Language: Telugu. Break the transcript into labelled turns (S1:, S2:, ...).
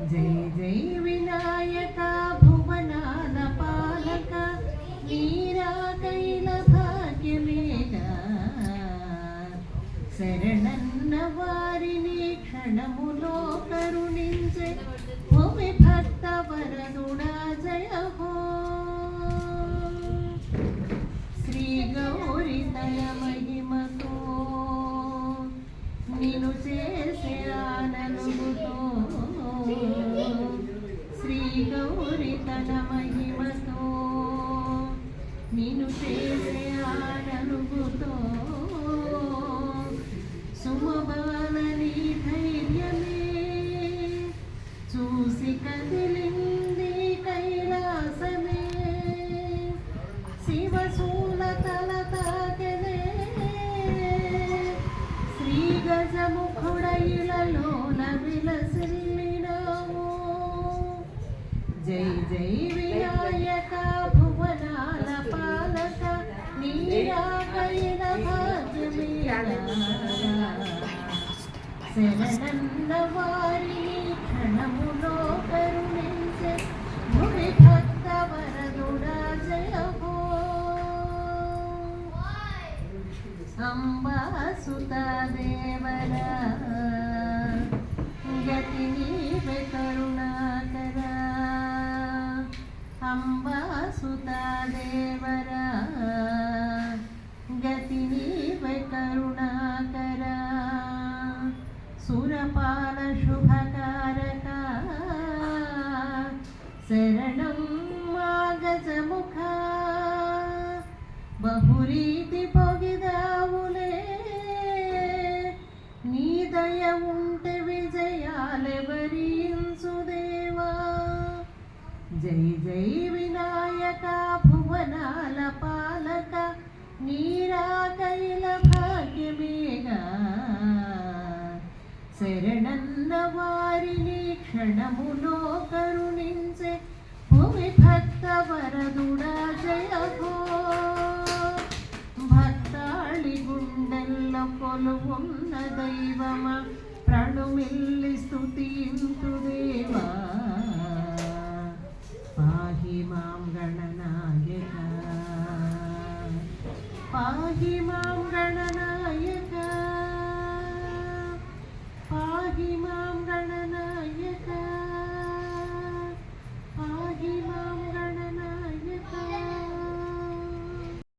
S1: జై జై వినాయక భువనాల పాలక నీరా కైల భాగ్యమేగా శరణన్న వారిని క్షణములో కరుణించే తన మహిమతో నిను చేసే ఆనలుగుతో సుమభ శరణన్న వారిని క్షణములో కరుణించే భువి భక్త వరదుడా అంబాసుత దేవర గతి నీవే కరుణాకర సురపాల శుభకారక శరణం మాగజముఖ బహురీతి పొగిదావులే నీ దయ ఉంటే విజయాలెవరించుదేవా జై జై వినాయక భువనాల పాలక నీరాకైల వారిని క్షణములో కరుణించే భూమి భక్త వరదుడా జయ హో భక్తాళి గుండెల్లో కొలువున్న దైవమా ప్రణుమిల్లి స్తుతింతు దేవా. పాహి మాం గణనాయక. పాహి మాం గణనా